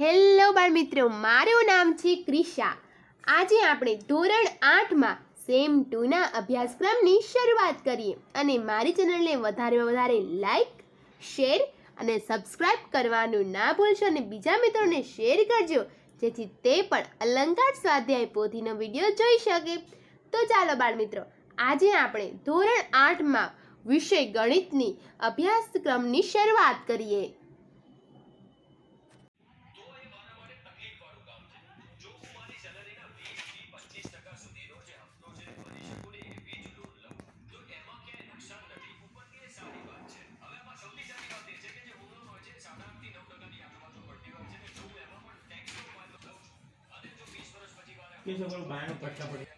Hello બાળ મિત્રો મારું નામ છે ક્રિશા. આજે આપણે ધોરણ આઠમાં સેમ ટુના અભ્યાસક્રમની શરૂઆત કરીએ અને મારી ચેનલને વધારેમાં વધારે લાઈક, શેર અને સબસ્ક્રાઇબ કરવાનું ના ભૂલશો અને બીજા મિત્રોને શેર કરજો, જેથી તે પણ અલંકાર સ્વાધ્યાય પોથીનો વીડિયો જોઈ શકે. તો ચાલો બાળ મિત્રો આજે આપણે ધોરણ આઠમાં વિષય ગણિતની અભ્યાસક્રમની શરૂઆત કરીએ. que jogou no banho, pode estar